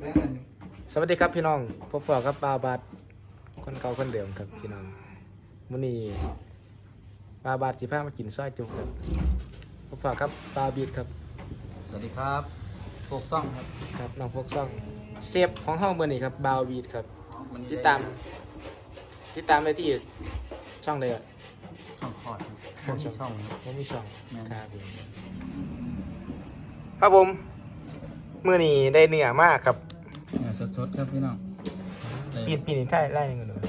แล้วอันนี้สวัสดีครับพี่น้องพบกับปาบาดคนเก่าคนเดิมครับพี่น้องมื้อนี้ปาบาดสิพามากินซอยจุกครับพบกับปาบีดครับสวัสดีครับโฟกซ่องครับครับน้องพวกซ่องเซฟของห้องมื้อนี้ครับบาวบีดครับวันนี้ติดตามติดตามได้ที่ช่องเลยอะช่องคอร์ดครับช่องช่องผมมีช่องแม่น ครับผมครับผมมื้อนี้ได้เนื้อมากครับ เนี่ยสดๆครับพี่น้องปีนปีนนี่ใช่ไล่กันเลย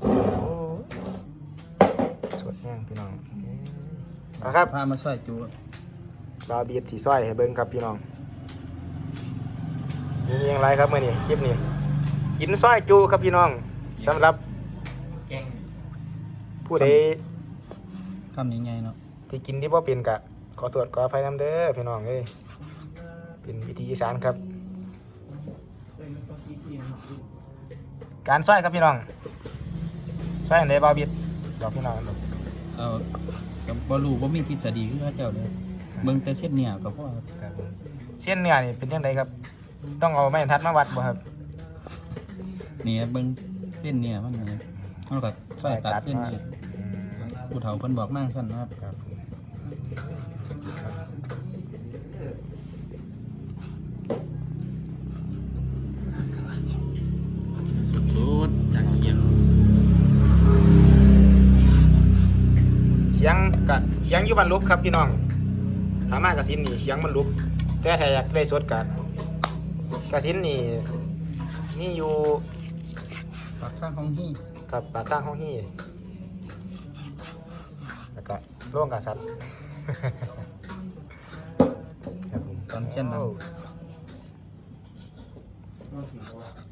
โอ้สดแห้งพี่น้องเอาครับพามาช่วยจูบาวบีดสีสร้อยให้เบิ้งครับพี่น้องมีอยังไรครับมื่อนี้คลิปนี้กินสร้อยจูครับพี่น้องสำหรับแกงผู้ใดคำนี้ไงเนาะที่กินที่พ่เป็นกะขอตรวจขอไฟน้ำเด้อพี่น้องเอ้ยเป็นวิธีอีสานครับ การสร้อยครับพี่น้องสร้อยอันใดบาวบีดบอกพี่น้องกันดูเอากับบอลูบ่มีทฤษฎีคือพระเจ้าเลยเบิ่งแต่เช่นเนี่ยกับพ่อครับครับผมเส้นเนื้อนี่เป็นยังไงครับ ต้องเอาไม้บรรทัดมาวัดบ่ครับนี่เบิ่งเส้นเนี่ยมันเลยเอากับช่วยตัดเส้นเนี่ยอืมผู้เฒ่าเพิ่นบอกมากสั้นนะครับ ครับ จากเขียงเสียงกะเสียงอยู่บรรลุครับพี่น้องถามมากระสินนี่เสียงบรรลุแต่ถ้าอยากได้สดกะกระสินนี่นี่อยู่ปากข้างของที่กับปากข้างห้องฮี่แล้วก็ร่วงกับสัตว์ครับผมตอนเช่นนั้นโอ้สวัสดี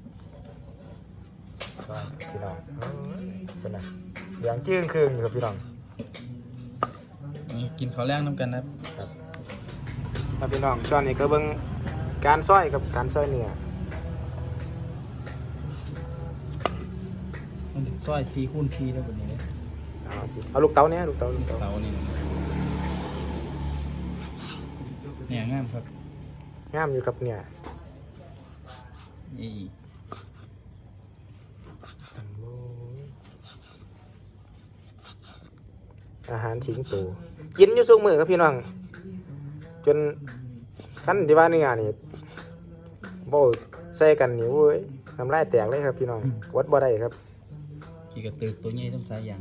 พี่น้องโอ้ยเป็นไงเลี้ยงจื้งคืงอยู่ครับพี่น้องนี่กินข้าวแรงน้ำกันนะครับครับพี่น้องช่วงนี้ก็เบิ่งการซ้อยกับการซ้อยเนื้อมันช่วยทีคูณทีแล้วแบบนี้เลยเอาสิเอาลูกเต๋าเนี่ยลูกเต๋าลูกเต๋าเตานี่เนี่ยงามครับงามอยู่ครับเนี่ยนี่ อาหารสิงโตกินอยู่ซุมือครับพี่น้อง จนขั้นที่ว่าเนื้อนี่บ่ใส่กันนี่โว้ยน้ำลายแตกเลยครับพี่น้องวัดบ่ได้ครับขี่กระตือตัวใหญ่ต้องใส่ยาง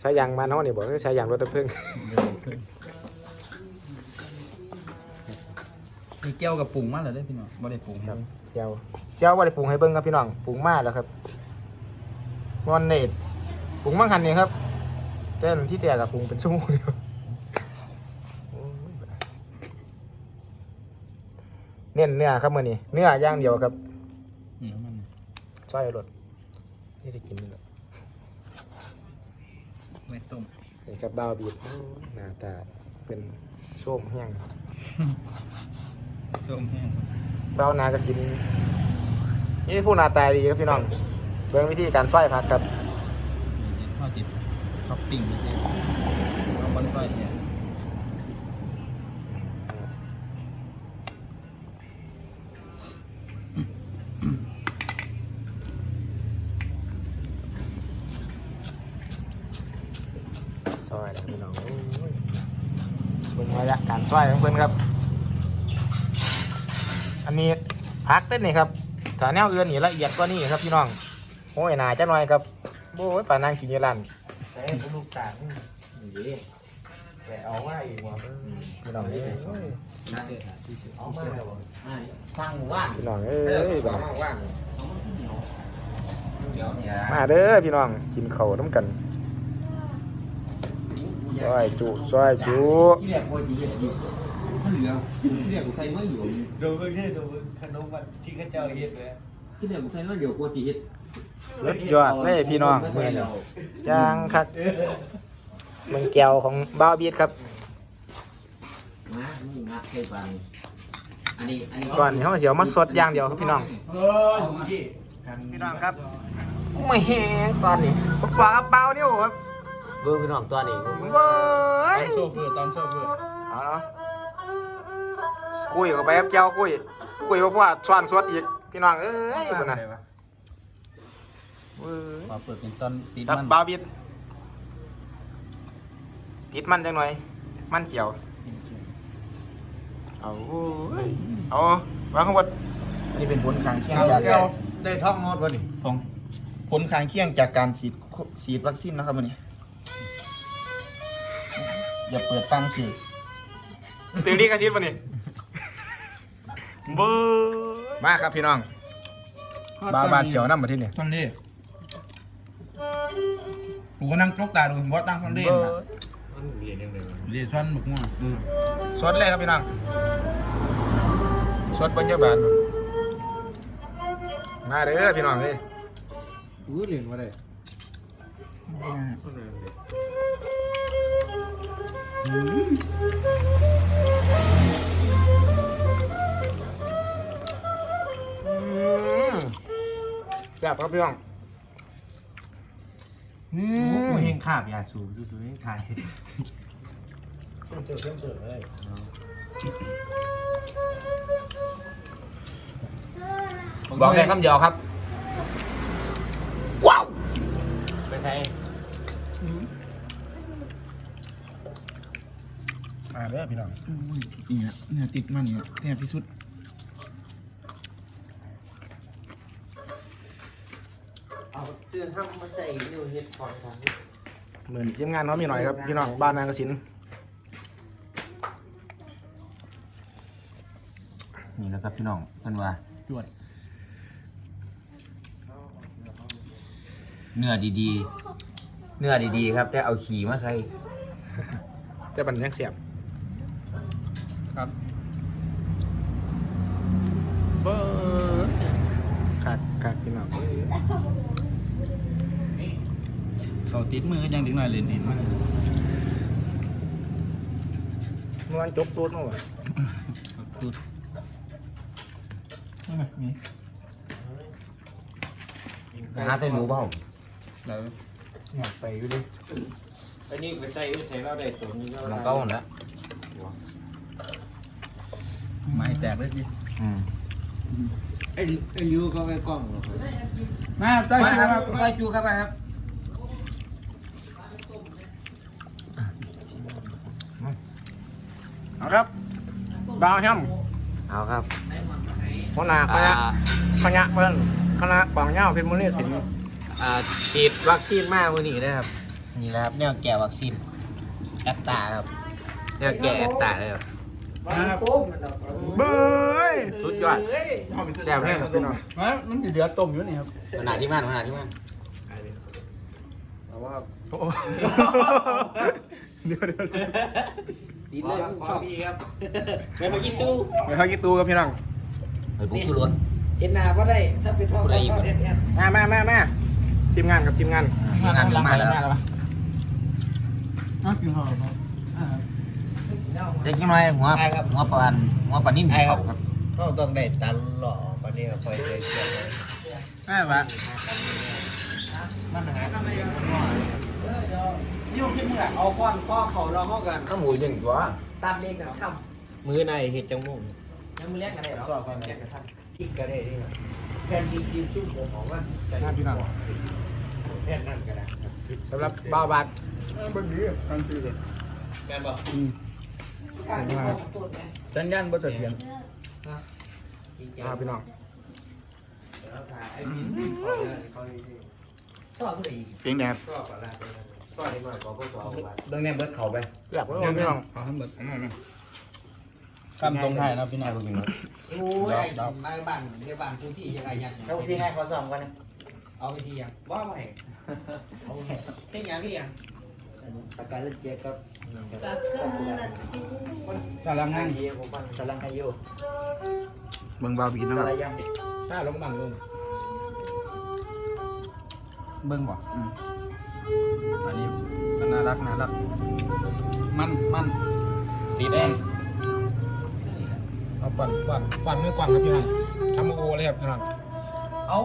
ใช้ยางมานเฮานี่บ่คือใช้ยางรถดับเพลิงเดี๋ยวเพิ่งมีแก้วกับปรุงมาแล้วเด้อพี่น้องบ่ได้ปรุงครับเจียวเจียวบ่ได้ปรุงให้เบิ่งครับพี่น้องปรุงมาแล้วครับงอนเน็ต ปรุงมาคันนี้ครับ แต่อันที่แตกกับปรุงเป็นชั่วโมงเดียวโอ้ยเน้นเนื้อครับมื้อนี้เนื้อย่างเดียวครับอืมมันช่อยรถนี่ได้กินนี่แหละไว้ต้มนี่ครับดาวบีดโอ้ยหน้าตาเป็นส้มแห้งส้มแห้งเบ้านากระสินนี่ผู้หน้าตาดีครับพี่น้องเบิ่งวิธีการช่อยผักครับนี่ ข้าวจิบท็อปปิ้งนี่เด้เอาบอนไฟเนี่ยช่อยนะพี่น้องเบิ่งระยะการช่อยของเพิ่นครับ อันนี้พักเด้นนี่ครับถ้าแนวเอื่นนี่ละเอียดกว่านี้ครับพี่น้องโอ้ยหนาจังหน่อยครับ โอ้ยป่านั่งกินอยี่ร้านแต่ลูกตาลนี่แต่เอามาอีกว่ะพี่น้องเอ้ยเอามาแล้วว่ะทางหมู่บ้านพี่น้องเอ้เออยบ่ว่างเดี๋ยวเนี่ยมาเด้อพี่น้องกินข้าวน้ำกันซอยจุซอยจุที่เรียกว่าจีเห็ดอยู่มันเหลือที่เรียกกูใส่ไม่อยู่ดูเพิ่งได้ดูเพิ่งขนมมันที่เขาเจ้าเฮ็ดเลยที่เรียกกูใส่ไม่อยู่กว่าจีเห็ด สุดยอดเลยพี่น้องมื้อนี้ย่างคักมันแก้วของบ้าวบีดครับนะมึงนัดเคยฟังอันนี้อันนี้ส่วนนี้เฮาสิเอามาสดอย่างเดียวครับพี่น้องเออดูสิพี่น้องครับไม่แห้งตอนนี้ปลาเปล่านิ้วครับเบิ่งพี่น้องตัวนี้เว้ตอยนโซเฟอร์ตอนโซเฟอร์เอาเนาะคุยกับไปครับเจ้าคุยคุยเพราะว่าสวนสวดอีกพี่น้องเอ้ยคนน่ะ เว้ยมาเปิดเป็นตอนติดตับมันบาวบิดติดมันจังหน่อย มันเกี่ยว เอาเว้ยเอาวางข้างบนนี่เป็นผลข้างเคียงเอาจากแก้วได้ท่องโน้ตวะนี่ของผลข้างเคียงจากการฉีดฉีดวัคซีนนะครับวันนี้ อย่าเปิดฟังสิตื่นดีกระชิบปะนี่เบอมาครับพี่น้อง บาวบานเฉียวน้ำมาที่นี่ต้นเล่ กูก็นั่งจกตาดูว่าตั้งต้นเล่นะมันเรียนยังไงวะเรียนชั้นบุกม่วงสดเลยครับพี่น้องสดบรรยากาศมาเด้อพี่น้องเอ้ยอู้เรียนว่าได้แบบครับพี่น้อง กูเฮงขาบยาสูบสูบให้ไทยบอกแค่คำเดียวครับไปไทยมาเด้อพี่น้อง นี่นะเนี่ยติดมันเนี่ยแทบที่สุด เอา เสื้อห้ามมาใส่อยู่เฮ็ดคอนครับเหมือนทีมงานเขามีหน่อยครับพี่น้องบ้านนางกสินนี่แหละครับพี่น้องเพิ่นว่าจวดเนื้อดีๆ เนื้อดีๆ ครับ แต่เอาขี่มาใส่แต่บันยังเสียบครับเบอร์คักคักพี่น้อง เขาติดมือยังถึงหน่อยเล่นดินมันเมื่อวานจบตูดเมื่อวานตูดมีหาใส่หนูเปล่าแล้วอยากไปอยู่ดิอันนี้ไปใส่ใส่เราได้ตัวนี้เราเก้าแล้วไม้แตกเลยสิอืมไอ้ไอ้ยูเขาไปกล้องเหรอมาได้มาคครัรับบไปจูครับไปครับ เอาครับดาวช่เอาครับำหัวหน้าคณะคณะเพิ่นคณะกวางเงาเพชรมุนีสินอ่าฉีดวัคซีนมาวันนี้นะครับ นี่แหละครับแนวแก่วัคซีนแอตตาครับแนวแก่แอตตาเลยครับเบยสุดยอดแซ่บแห้งพี่น้องมันจะเดือดต้มอยู่นี่ครับขนาดที่มันขนาดที่มันโอ้โห เดี๋ยวเดี๋ยวเดี๋ยวดีเลยชอบพี่ครับไปมากินตู้ไปเข้ากี่ตูครับพี่น้องเฮ้ยปุ๊กชูรสเห็นหน้าก็ได้ ถ้าเป็นพ่อผู้ใดก็อีกแอนแอนมามามามาทีมงานกับทีมงานงานถึงมาแล้วอ้าวกินข้าวครับเด็กน้อยหัวหัวปานหัวปานนิ่มเขาครับเขาต้องได้ตันหล่อปานนี้ก็คอยได้เชียร์ใช่ปะมันหาทำไมมันว่า ยุ่งขึ้นมึงอะเอาค้อนข้อเขาเราเข้ากัน ข้าวหมูยังตัวตามเลขนะคมือในเห็ดจังมุ่งำยังมือแรกกันได้หรอก็ความแรกกันท่านคิดก็ได้ที่แผ่นดีทีมชุ่มผมของว่าใส่งานพี่น้องแผ่นนั่นก็ได้สำหรับบ้าวบาทเบิ่งนี้กลางคืนแม่บอกการที่เขาตัวไงสัญญาณบ่เสถียรอ่าพี่น้องไอ้บินเขาเนี่ยเขาชอบผู้ใดอีกเพียงแดดชอบอะไร ก็ได้มาก็ก็สองบาทเรื่องนี้เบิดเขาไปเรียบร้อยพี่น้องเอาทั้งหมดคำตรงไทยนะพี่น้องโอ้ยไอ้ไอ้บ้านเดี๋ยวบ้านผู้ที่ยังไงยัดเขาซีให้เขาสองกันนะเอาไปทียังว่าไม่เอาเพ่งยังพี่ยังอาการเล่นเจ๊กับกำลังนั่งเยี่ยมผมกำลังให้โยเมืองบาวบีนะครับอะไรยังถ้าลงบังลงเบิ่งบ่ อันนี้มันน่ารักน่ารัก มันมันตีแดงเอาปั่นปั่นปั่นมือก่อนครับพี่น้องทำโอเลยครับพี่น้องเอา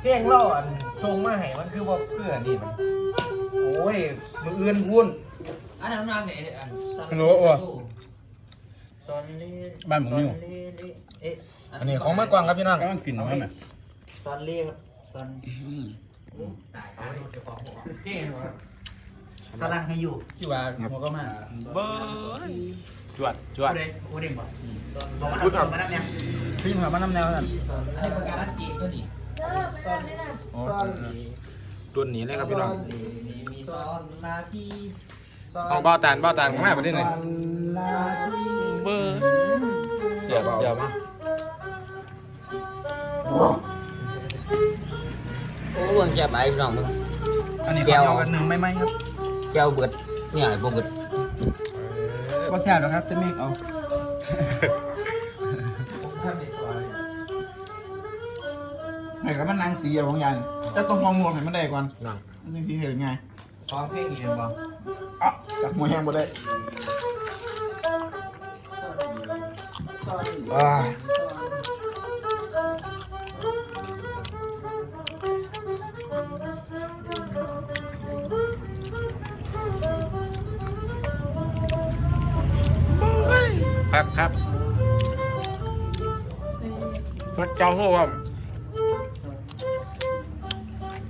เพียงเล่าอันทรงมาให้มันคือว่าเพื่อนี่มันโอ้ยมืออื่นพุ่นอันนั้นนั่นเนี่ยอันฮัลโหลโอ้สซอนเลบ้านผมนี่หรอเลเลเอ๊ะอันนี้ของเมื่อกวางครับพี่น้องก็ต้องกินมันน่ะซอนเลครับซอน เท่เหรอสลังให้อยู่ที่ว่าหัวก็มาเบ้ยจวดจวดโอเด้โอเด้งบ่บอกว่าเรามาแล้วเนี่ยพี่มาบ้าน้ำแนวนั่นให้ประกาศจีนตัวนี้รุ่นนี้เลยครับพี่น้องซ้อนนาทีเอาเบ้าตานเบ้าตานของแม่ประเทศไหนเบ้ยเสียบเสียบมา โอ้เบิ่งแก้วไปพี่น้องมึงอันนี้แก้วเขาเอากันหนึ่งไม่ไหมครับแก้วเบิดเนี่ยบ่เบิดก็แค่หรอกครับจะเมฆเอาให้กับมันนางสีอย่างบางอย่างจะต้องมองนวลให้มันได้ก่อนนั่งมันจึงที่เห็นไงซ้อมเพลงนี้บ่อะจากมวยแห้งบ่ได้อ่า ครับครับพระเจ้าหครับ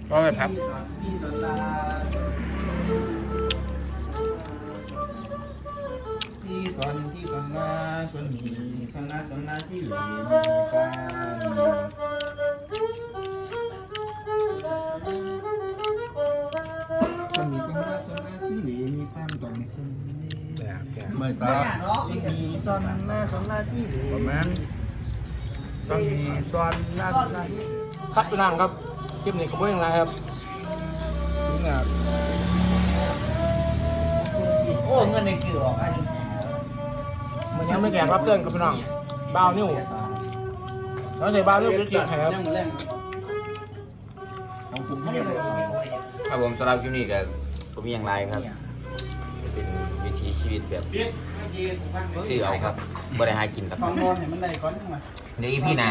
ก็ไปพักที่สอนที่สอนนาสอนมีสอนนาสอนนาที่หลือมี เมื่อยตามีซอนนาซอนนาที่เหลือประมาณต้องมีซ้อนลาดลาดครับพี่น้องครับคลิปนี้ก็ไม่ยังไรครับถึงอะโอ้เงินในเกี่ยวออกอันนี้มันยังไม่แก่รับเชิญครับพี่น้องบ้าวนิ้วเราใส่บ้าวนิ้วเกี่ยวแถบยังแรงของผมที่เรียกว่าครับผมสำหรับคลิปนี้ก็ผมมีอย่างไรครับเป็น วิถีชีวิตแบบซื้อเอาครับบ่ได้หากินครับฟังนอนให้มันได้ก่อนยังไงเดี๋ยวอีพี่นา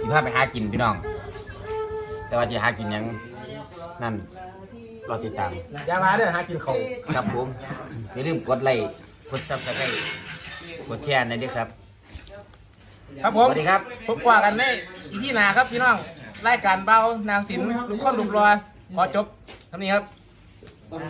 พี่พาไปหากินพี่น้อง แต่ว่าจะหากินหยังนั่นรอติดตามอย่ามาเด้อหากินเขาวครับผมอย่าลืมกดไลค์กดซับสไครต์กดแชร์หนะด้วยครับ ครับผมสวัสดีครับ พบกว่ากันในอีพี่นาครับพี่น้องรายการเบ้านางศิลป์ลุงค้อนลุงรอขอจบเท่านี้ครับตอน